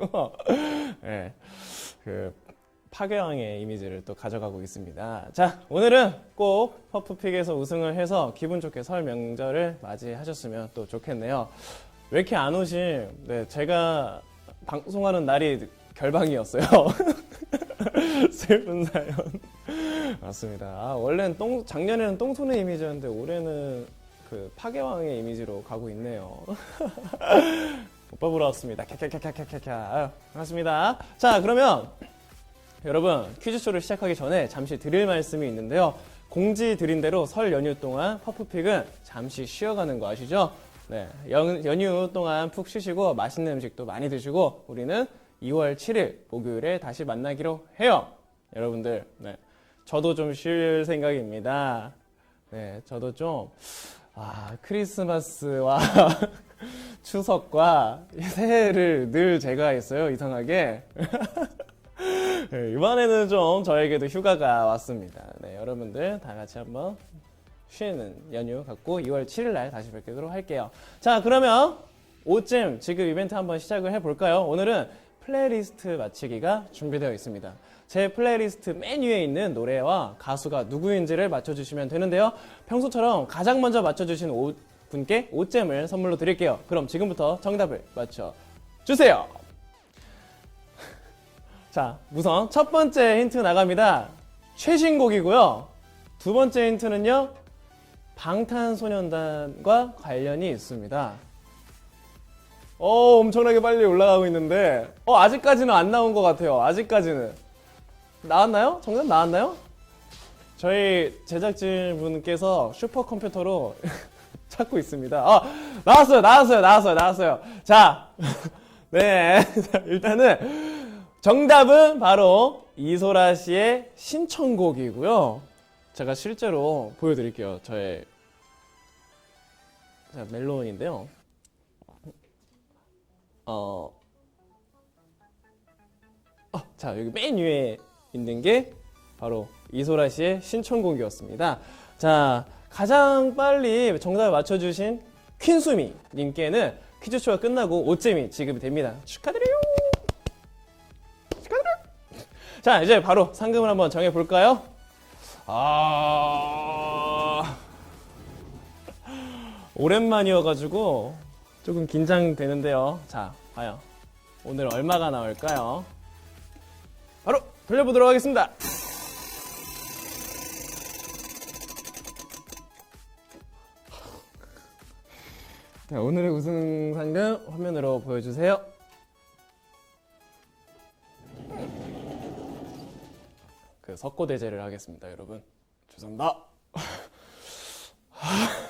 예, 그 파괴왕의 이미지를 또 가져가고 있습니다. 자, 오늘은 꼭 퍼프픽에서 우승을 해서 기분 좋게 설 명절을 맞이하셨으면 또 좋겠네요. 왜 이렇게 안 오실? 네, 제가 방송하는 날이 결방이었어요. 슬픈 사연. 맞습니다. 아, 원래는 똥, 작년에는 똥손의 이미지였는데 올해는 그 파괴왕의 이미지로 가고 있네요. 오빠 보러 왔습니다. 캬캬캬캬캬캬. 아유, 반갑습니다. 자, 그러면 여러분 퀴즈쇼를 시작하기 전에 잠시 드릴 말씀이 있는데요. 공지 드린 대로 설 연휴 동안 퍼프픽은 잠시 쉬어가는 거 아시죠? 네, 연, 연휴 동안 푹 쉬시고 맛있는 음식도 많이 드시고 우리는 2월 7일 목요일에 다시 만나기로 해요. 여러분들, 네, 저도 좀 쉴 생각입니다. 네, 저도 좀 아, 크리스마스와 추석과 새해를 늘 제가 했어요. 이상하게. 네, 이번에는 좀 저에게도 휴가가 왔습니다. 네, 여러분들 다 같이 한번 쉬는 연휴 갖고 2월 7일 날 다시 뵙도록 할게요. 자, 그러면 오쯤 지금 이벤트 한번 시작을 해볼까요? 오늘은 플레이리스트 맞히기가 준비되어 있습니다. 제 플레이리스트 맨 위에 있는 노래와 가수가 누구인지를 맞춰주시면 되는데요. 평소처럼 가장 먼저 맞춰주신 오- 분께 5잼을 선물로 드릴게요. 그럼 지금부터 정답을 맞춰주세요. 자, 우선 첫 번째 힌트 나갑니다. 최신곡이고요. 두 번째 힌트는요. 방탄소년단과 관련이 있습니다. 어, 엄청나게 빨리 올라가고 있는데, 어, 아직까지는 안 나온 것 같아요. 아직까지는. 나왔나요? 정답 나왔나요? 저희 제작진 분께서 슈퍼컴퓨터로 찾고 있습니다. 아, 나왔어요, 나왔어요, 나왔어요, 나왔어요. 자, 네. 자, 일단은 정답은 바로 이소라 씨의 신청곡이고요. 제가 실제로 보여드릴게요. 저의 자, 멜론인데요. 어, 어, 자, 여기 맨 위에 있는 게 바로 이소라 씨의 신청곡이었습니다. 자, 가장 빨리 정답을 맞춰주신 퀸수미 님께는 퀴즈쇼가 끝나고 5잼이 지급이 됩니다. 축하드려요! 축하드려요! 자, 이제 바로 상금을 한번 정해볼까요? 아, 오랜만이어가지고 조금 긴장되는데요. 자, 과연 오늘 얼마가 나올까요? 바로 돌려보도록 하겠습니다. 자, 오늘의 우승 상금 화면으로 보여주세요. 그 석고대제를 하겠습니다, 여러분. 죄송합니다.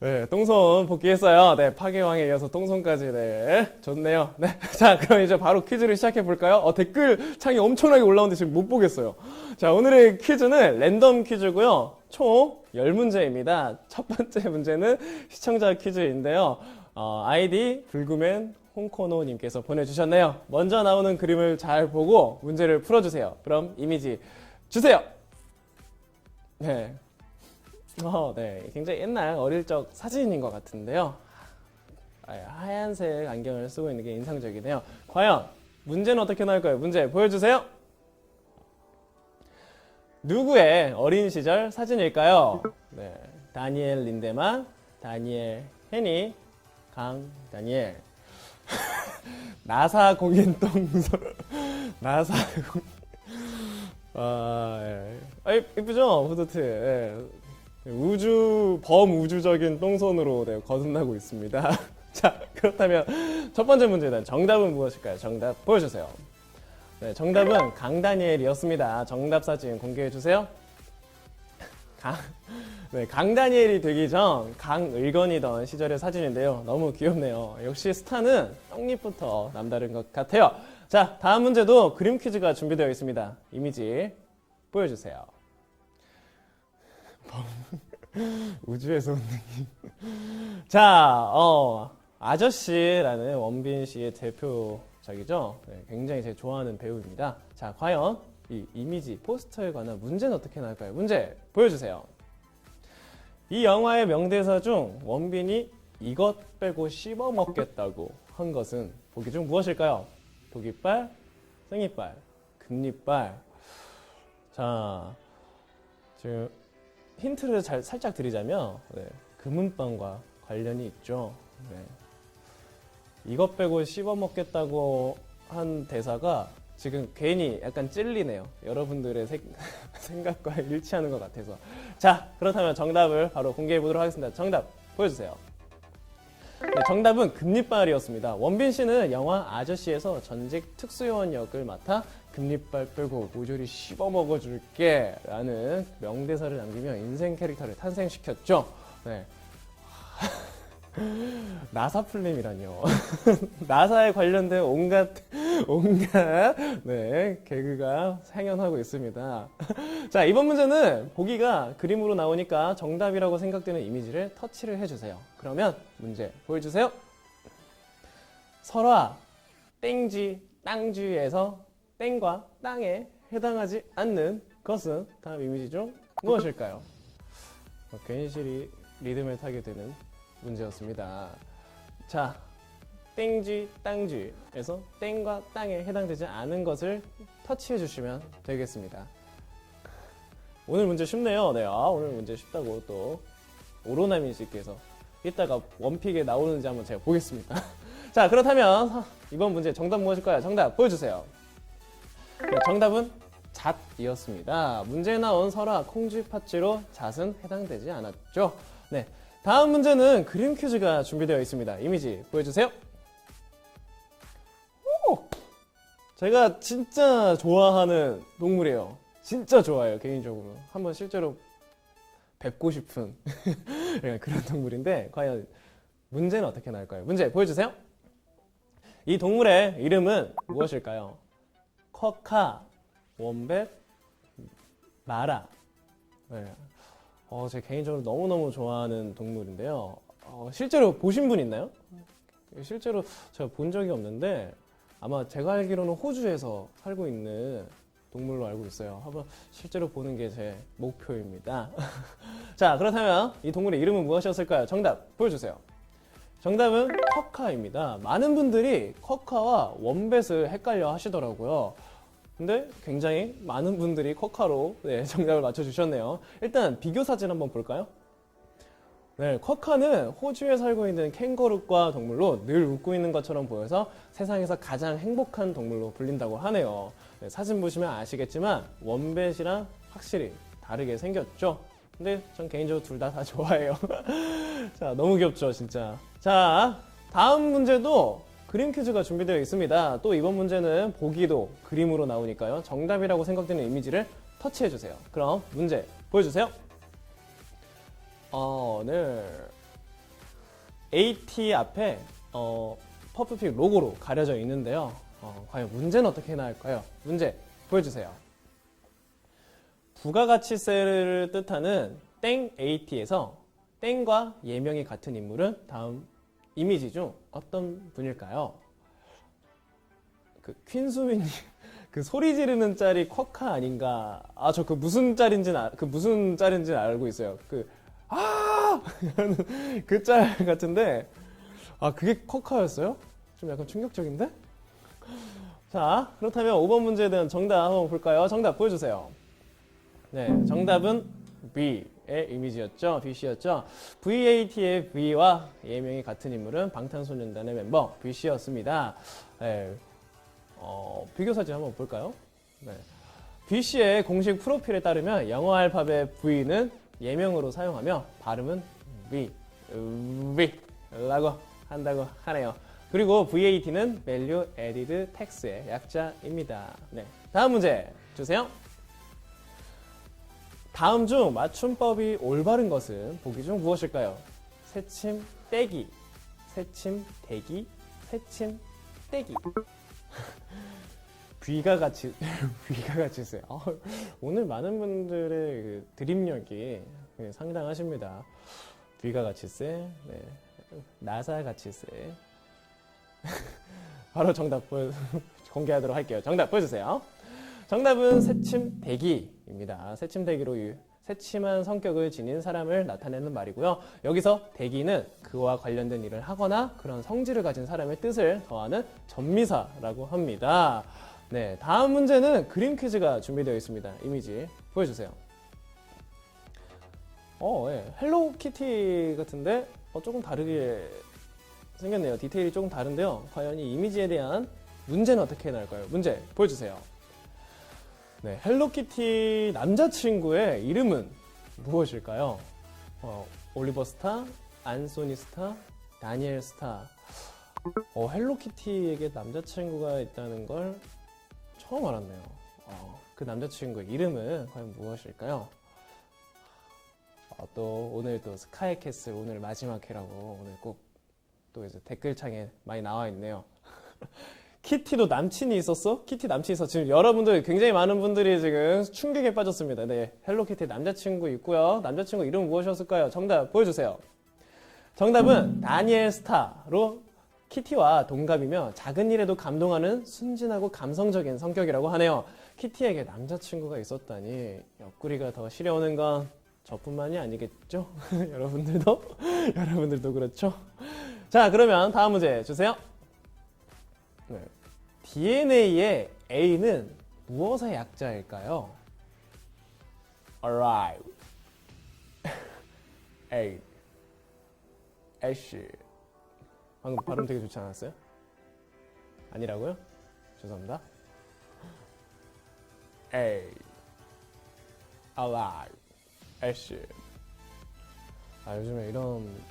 네, 똥손 복귀했어요. 네, 파괴왕에 이어서 똥손까지, 네. 좋네요. 네. 자, 그럼 이제 바로 퀴즈를 시작해 볼까요? 어, 댓글 창이 엄청나게 올라오는데 지금 못 보겠어요. 자, 오늘의 퀴즈는 랜덤 퀴즈고요. 총 10문제입니다. 첫 번째 문제는 시청자 퀴즈인데요. 어, 아이디 불구맨 홍코노님께서 보내주셨네요. 먼저 나오는 그림을 잘 보고 문제를 풀어주세요. 그럼 이미지 주세요! 네. 어, 네. 굉장히 옛날 어릴 적 사진인 것 같은데요. 아, 하얀색 안경을 쓰고 있는 게 인상적이네요. 과연 문제는 어떻게 나올까요? 문제 보여주세요. 누구의 어린 시절 사진일까요? 네. 다니엘 린데만, 다니엘 헤니, 강 다니엘. 나사 공인 동서. 나사 공. 아, 예. 아, 이쁘죠? 후드트. 예. 우주 범우주적인 똥손으로 네, 거듭나고 있습니다. 자 그렇다면 첫 번째 문제는 정답은 무엇일까요? 정답 보여주세요. 네, 정답은 강다니엘이었습니다. 정답 사진 공개해 주세요. 강, 네, 강다니엘이 되기 전 강을건이던 시절의 사진인데요. 너무 귀엽네요. 역시 스타는 떡잎부터 남다른 것 같아요. 자 다음 문제도 그림 퀴즈가 준비되어 있습니다. 이미지 보여주세요. 우주에서 온 느낌. 자, 어, 아저씨라는 원빈 씨의 대표작이죠. 네, 굉장히 제가 좋아하는 배우입니다. 자, 과연 이 이미지 포스터에 관한 문제는 어떻게 나올까요? 문제 보여주세요. 이 영화의 명대사 중 원빈이 이것 빼고 씹어 먹겠다고 한 것은 보기 중 무엇일까요? 독이빨, 생이빨, 금리빨. 자, 지금 힌트를 잘 살짝 드리자면 네, 금은빵과 관련이 있죠. 네. 이것 빼고 씹어 먹겠다고 한 대사가 지금 괜히 약간 찔리네요. 여러분들의 생, 생각과 일치하는 것 같아서. 자, 그렇다면 정답을 바로 공개해 보도록 하겠습니다. 정답 보여주세요. 네, 정답은 금리빨이었습니다. 원빈 씨는 영화 아저씨에서 전직 특수요원 역을 맡아 금리빨 빼고 모조리 씹어 먹어줄게 라는 명대사를 남기며 인생 캐릭터를 탄생시켰죠. 네. 나사 플림이라뇨. 나사에 관련된 온갖 온갖 네 개그가 생연하고 있습니다. 자 이번 문제는 보기가 그림으로 나오니까 정답이라고 생각되는 이미지를 터치를 해주세요. 그러면 문제 보여주세요. 설화 땡쥐 땅쥐에서 땡과 땅에 해당하지 않는 것은 다음 이미지 중 무엇일까요? 어, 괜시리 리듬을 타게 되는 문제였습니다. 자, 땡쥐, 땅쥐에서 땡과 땅에 해당되지 않은 것을 터치해 주시면 되겠습니다. 오늘 문제 쉽네요. 네, 아, 오늘 문제 쉽다고 또 오로나민 씨께서 이따가 원픽에 나오는지 한번 제가 보겠습니다. 자, 그렇다면 이번 문제 정답 무엇일까요? 정답 보여주세요. 네, 정답은 잣이었습니다. 문제에 나온 설화 콩쥐 팥쥐로 잣은 해당되지 않았죠. 네, 다음 문제는 그림 퀴즈가 준비되어 있습니다. 이미지 보여주세요. 오! 제가 진짜 좋아하는 동물이에요. 진짜 좋아해요, 개인적으로. 한번 실제로 뵙고 싶은 네, 그런 동물인데, 과연 문제는 어떻게 나올까요? 문제 보여주세요. 이 동물의 이름은 무엇일까요? 커카, 원뱃, 마라. 네. 어, 제 개인적으로 너무너무 좋아하는 동물인데요. 어, 실제로 보신 분 있나요? 실제로 제가 본 적이 없는데 아마 제가 알기로는 호주에서 살고 있는 동물로 알고 있어요. 한번 실제로 보는 게 제 목표입니다. 자, 그렇다면 이 동물의 이름은 무엇이었을까요? 정답 보여주세요. 정답은 커카입니다. 많은 분들이 커카와 원뱃을 헷갈려 하시더라고요. 근데 굉장히 많은 분들이 커카로 네, 정답을 맞춰주셨네요. 일단 비교 사진 한번 볼까요? 네, 커카는 호주에 살고 있는 캥거루과 동물로 늘 웃고 있는 것처럼 보여서 세상에서 가장 행복한 동물로 불린다고 하네요. 네, 사진 보시면 아시겠지만 원뱃이랑 확실히 다르게 생겼죠? 근데 전 개인적으로 둘 다 다 좋아해요. 자, 너무 귀엽죠, 진짜. 자, 다음 문제도 그림 퀴즈가 준비되어 있습니다. 또 이번 문제는 보기도 그림으로 나오니까요. 정답이라고 생각되는 이미지를 터치해 주세요. 그럼 문제 보여주세요. 어, 네. AT 앞에 어, 퍼프픽 로고로 가려져 있는데요. 어, 과연 문제는 어떻게 나올까요? 문제 보여주세요. 부가가치세를 뜻하는 땡 AT에서 땡과 예명이 같은 인물은 다음 이미지 중 어떤 분일까요? 그 퀸수민이 그 소리 지르는 짤이 쿼카 아닌가? 아 저 그 무슨 짤인지는 그 무슨 짤인지는 알고 있어요. 그 아! 그 짤 같은데 아 그게 쿼카였어요? 좀 약간 충격적인데? 자 그렇다면 5번 문제에 대한 정답 한번 볼까요? 정답 보여주세요. 네 정답은 B 의 이미지였죠. BC였죠. VAT의 V와 예명이 같은 인물은 방탄소년단의 멤버 BC였습니다. 네, 어, 비교 사진 한번 볼까요? 네. BC의 공식 프로필에 따르면 영어 알파벳 V는 예명으로 사용하며 발음은 V, V라고 한다고 하네요. 그리고 VAT는 Value Added Tax의 약자입니다. 네. 다음 문제 주세요. 다음 중 맞춤법이 올바른 것은 보기 중 무엇일까요? 새침 떼기, 새침 대기, 새침 떼기. 귀가 같이 귀가 같이 있어요. 어, 오늘 많은 분들의 그 드립력이 네, 상당하십니다. 귀가 같이 세, 네. 나사 같이 세. 바로 정답 공개하도록 할게요. 정답 보여주세요. 정답은 새침 대기입니다. 새침 대기로 유- 새침한 성격을 지닌 사람을 나타내는 말이고요. 여기서 대기는 그와 관련된 일을 하거나 그런 성질을 가진 사람의 뜻을 더하는 전미사라고 합니다. 네, 다음 문제는 그림 퀴즈가 준비되어 있습니다. 이미지 보여주세요. 어, 예. 헬로키티 같은데 어, 조금 다르게 생겼네요. 디테일이 조금 다른데요. 과연 이 이미지에 대한 문제는 어떻게 나올까요? 문제 보여주세요. 네, 헬로키티 남자친구의 이름은 무엇일까요? 어, 올리버 스타, 안소니 스타, 다니엘 스타. 어, 헬로키티에게 남자친구가 있다는 걸 처음 알았네요. 어, 그 남자친구의 이름은 과연 무엇일까요? 어, 또 오늘 또 스카이 캐슬 오늘 마지막 회라고 오늘 꼭 또 이제 댓글창에 많이 나와 있네요. 키티도 남친이 있었어? 키티 남친이 있어. 지금 여러분들 굉장히 많은 분들이 지금 충격에 빠졌습니다. 네, 헬로키티 남자친구 있고요. 남자친구 이름 무엇이었을까요? 정답 보여주세요. 정답은 다니엘 스타로 키티와 동갑이며 작은 일에도 감동하는 순진하고 감성적인 성격이라고 하네요. 키티에게 남자친구가 있었다니 옆구리가 더 시려오는 건 저뿐만이 아니겠죠? 여러분들도 여러분들도 그렇죠? 자, 그러면 다음 문제 주세요. 네. DNA의 A는 무엇의 약자일까요? Arrive. A. Ash. 방금 발음 되게 좋지 않았어요? 아니라고요? 죄송합니다. A. Alive. Ash. 아, 요즘에 이런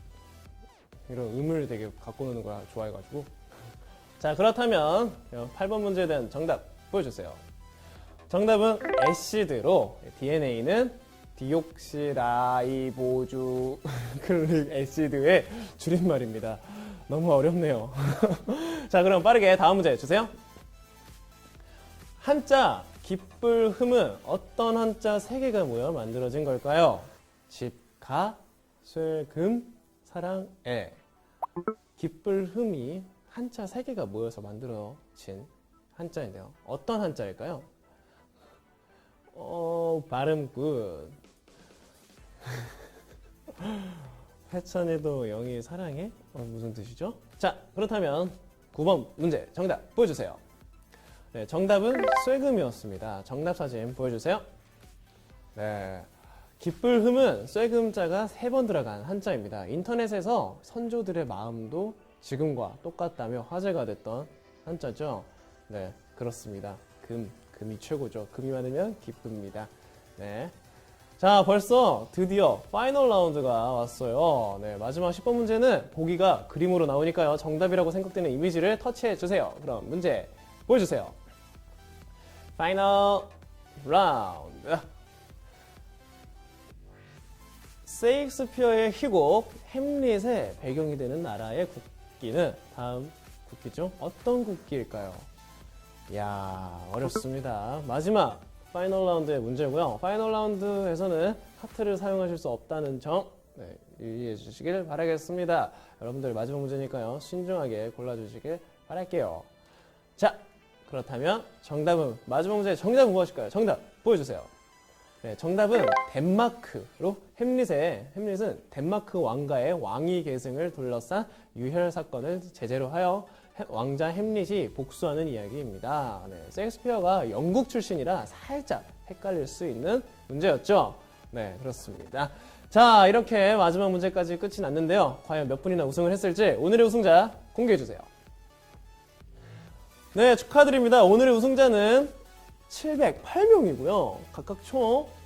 이런 음을 되게 갖고 노는 걸 좋아해가지고. 자, 그렇다면 8번 문제에 대한 정답 보여주세요. 정답은 애시드로 DNA는 디옥시라이보주 클릭 애시드의 줄임말입니다. 너무 어렵네요. 자, 그럼 빠르게 다음 문제 주세요. 한자 기쁠 흠은 어떤 한자 세 개가 모여 만들어진 걸까요? 집, 가, 술, 금, 사랑, 애. 기쁠 흠이 한자 세 개가 모여서 만들어진 한자인데요. 어떤 한자일까요? 어, 발음 굿. 해천에도 영희 사랑해? 어, 무슨 뜻이죠? 자, 그렇다면 9번 문제 정답 보여주세요. 네, 정답은 쇠금이었습니다. 정답 사진 보여주세요. 네. 기쁠 흠은 쇠금자가 세 번 들어간 한자입니다. 인터넷에서 선조들의 마음도 지금과 똑같다며 화제가 됐던 한자죠. 네, 그렇습니다. 금, 금이 최고죠. 금이 많으면 기쁩니다. 네. 자, 벌써 드디어 파이널 라운드가 왔어요. 네, 마지막 10번 문제는 보기가 그림으로 나오니까요. 정답이라고 생각되는 이미지를 터치해 주세요. 그럼 문제 보여주세요. 파이널 라운드. 세익스피어의 희곡 햄릿의 배경이 되는 나라의 국 기는 다음 국기죠. 어떤 국기일까요? 이야 어렵습니다. 마지막 파이널 라운드의 문제고요. 파이널 라운드에서는 하트를 사용하실 수 없다는 점 네, 유의해 주시길 바라겠습니다. 여러분들 마지막 문제니까요. 신중하게 골라주시길 바랄게요. 자 그렇다면 정답은 마지막 문제 정답은 무엇일까요? 정답 보여주세요. 네, 정답은 덴마크로 햄릿의 햄릿은 덴마크 왕가의 왕위 계승을 둘러싼 유혈 사건을 제재로 하여 해- 왕자 햄릿이 복수하는 이야기입니다. 네, 셰익스피어가 영국 출신이라 살짝 헷갈릴 수 있는 문제였죠. 네, 그렇습니다. 자, 이렇게 마지막 문제까지 끝이 났는데요. 과연 몇 분이나 우승을 했을지 오늘의 우승자 공개해 주세요. 네, 축하드립니다. 오늘의 우승자는 708명이고요. 각각 총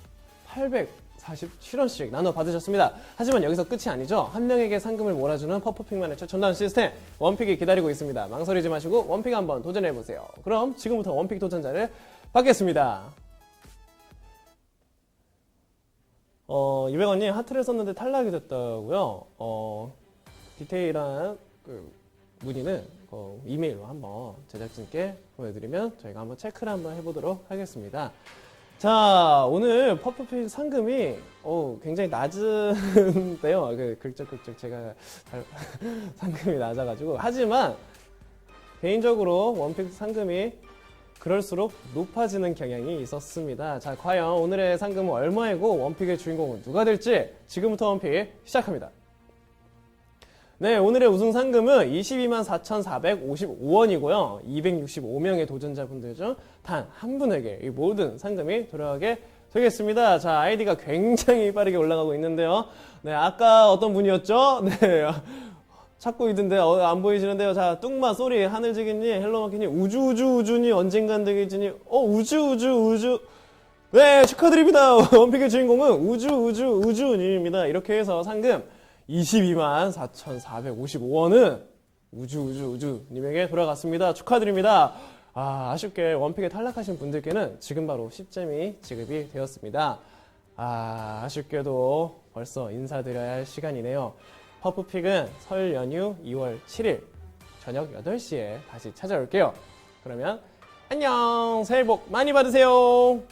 847원씩 나눠 받으셨습니다. 하지만 여기서 끝이 아니죠. 한 명에게 상금을 몰아주는 퍼프픽만의 최첨단 시스템 원픽이 기다리고 있습니다. 망설이지 마시고 원픽 한번 도전해 보세요. 그럼 지금부터 원픽 도전자를 받겠습니다. 어, 200원님 하트를 썼는데 탈락이 됐다고요. 어, 디테일한 그 문의는 어, 이메일로 한번 제작진께 보내드리면 저희가 한번 체크를 한번 해보도록 하겠습니다. 자, 오늘 퍼프핏 상금이 어, 굉장히 낮은데요. 그 긁적긁적 제가 잘- 상금이 낮아가지고. 하지만 개인적으로 원픽 상금이 그럴수록 높아지는 경향이 있었습니다. 자, 과연 오늘의 상금은 얼마이고 원픽의 주인공은 누가 될지 지금부터 원픽 시작합니다. 네, 오늘의 우승 상금은 22만 4,455원이고요. 265명의 도전자분들 중 단 한 분에게 이 모든 상금이 돌아가게 되겠습니다. 자, 아이디가 굉장히 빠르게 올라가고 있는데요. 네, 아까 어떤 분이었죠? 네. 찾고 있는데 어, 안 보이시는데요. 자, 뚱마 쏘리 하늘지기님 헬로마키님 우주 우주 우주니 언젠간 되겠지니 어 우주 우주 우주 네 축하드립니다. 원픽의 주인공은 우주 우주 우주님입니다. 이렇게 해서 상금 22만 4,455원은 우주 우주 우주님에게 돌아갔습니다. 축하드립니다. 아 아쉽게 원픽에 탈락하신 분들께는 지금 바로 10점이 지급이 되었습니다. 아 아쉽게도 벌써 인사드려야 할 시간이네요. 퍼프픽은 설 연휴 2월 7일 저녁 8시에 다시 찾아올게요. 그러면 안녕! 새해 복 많이 받으세요!